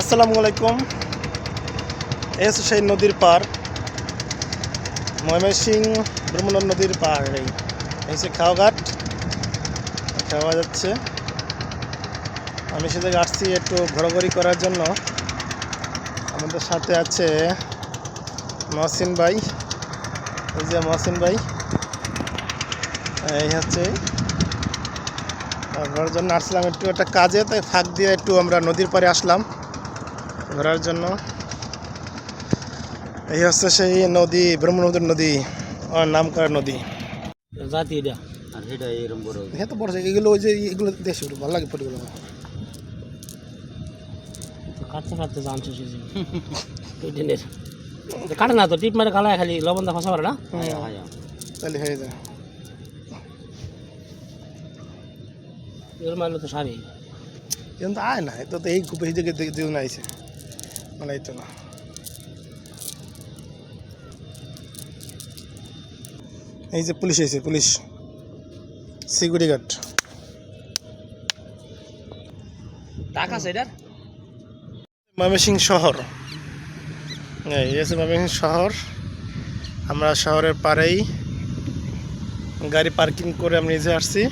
আসসালামু আলাইকুম। এস সেই নদীর পার, ময়মনসিং ব্রহ্মনদ নদীর পার এই। হচ্ছে খাওয়াঘাট, খাওয়া যাচ্ছে। আমি সে জায়গায় আসছি একটু ঘোরাঘুরি করার জন্য। আমাদের সাথে আছে মহসিন ভাই। এই যে মহসিন ভাই। এই হচ্ছে। ঘোরার জন্য আসলাম একটু একটা কাজে, তাই ফাঁক দিয়ে একটু আমরা নদীর পাড়ে আসলাম। ঘোরার জন্য। এই হচ্ছে সেই নদী ব্রহ্মনদীর নদী আমার নাম করা নদী। জাতি এটা। আর সেটা এরকম বড়। হ্যাঁ তো বড় এগুলো ওই যে এগুলো দেশে ভালো লাগে ফটোগুলো কাটতে কাটতে জানছো সে যে। ওই দিনের কাটে না তো টিপ মারে গালায় খালি লবণ দা ফসা পারে না? হায়া হায়া। তাহলে হয়ে যায়। এর মারলে তো সারি কিন্তু আয় না তো তো এই খুব এই দিকে দিও আইছে। মানে এই যে পুলিশ এসে পুলিশ। Security guard. টাকা সেটার ময়মনসিং শহর। এই হচ্ছে ময়মনসিং শহর। আমরা শহরের পাড়েই গাড়ি পার্কিং করে আমি নিজে আসছি।